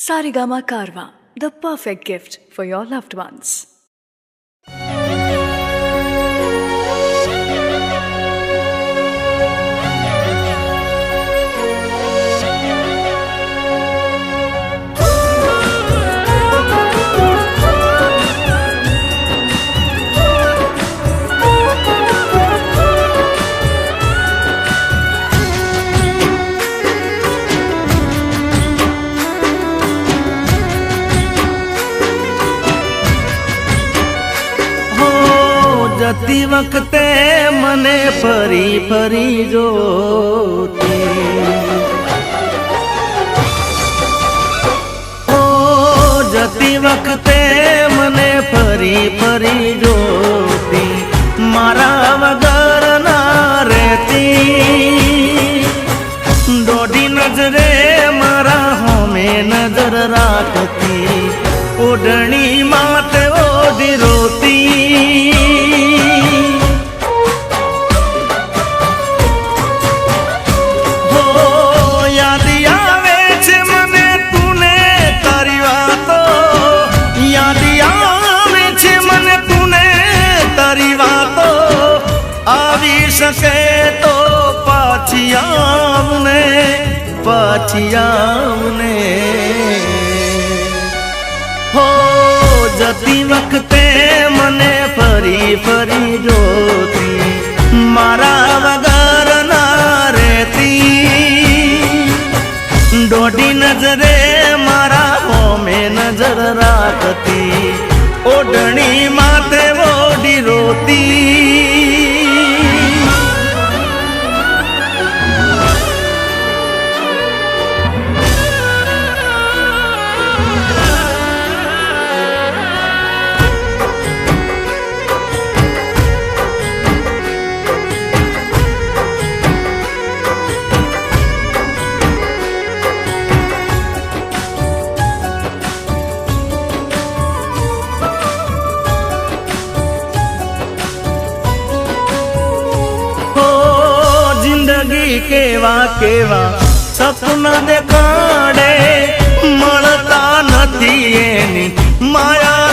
Sarigama Karwa, the perfect gift for your loved ones. જતી વખતે મને ફરી ફરી જોતી. ઓ જતી વખતે મને ફરી ફરી જોતી. મારા વગર ના રહેતી. દોઢી નજરે મારા હોમે નજર રાખતી. આવી શકે તો પાછી આવને પાછી આવને. હો, જતી વખતે મને ફરી ફરી જોતી, મારા વગર ના રહેતી. દોઢી નજરે મારા હોમે નજર રાખતી, ઓઢણી જિંદગી કેવા કેવા? સપના દેખાડે મળતા નથી એની માયા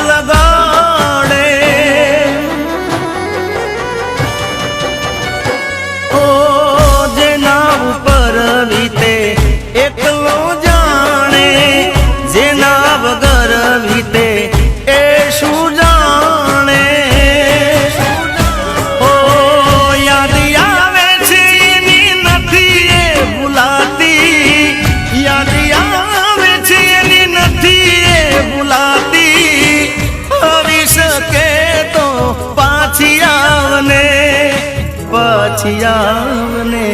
પાછી આવને.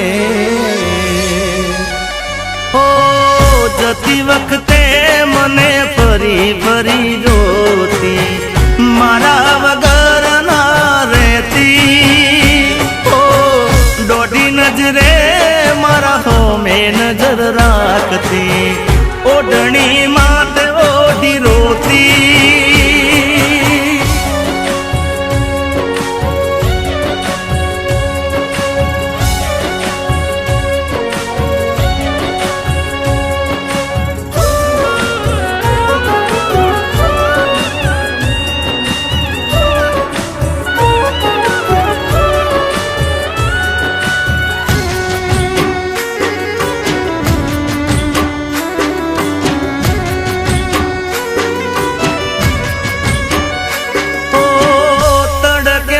હો, જતી વખતે મને ફરી ફરી જોતી, મારા વગર ના રહેતી. હો દોઢી નજરે મારા હોમે નજર રાખતી, ઓઢણી માટે ઓઢી રોતી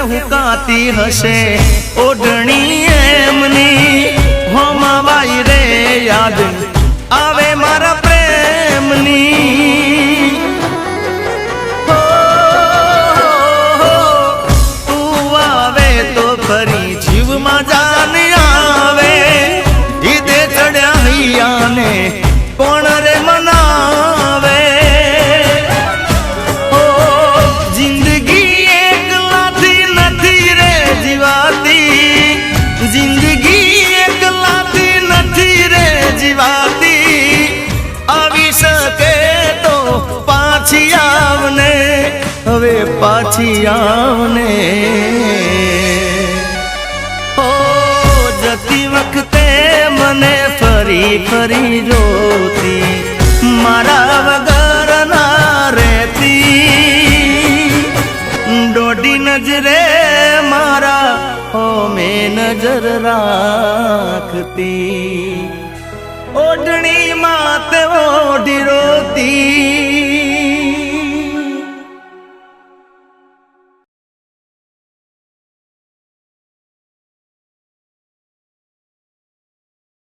હુકાતી હશે? ઓઢણી એમની હોમાવાઈ રે યાદ પાછી આવને ઓ જતી વખતે મને ફરી ફરી રોતી મારા વગર ના રહેતી. દોઢી નજરે મારા હો મેં નજર રાખતી. ઓઢણી માત ઓઢી રોતી.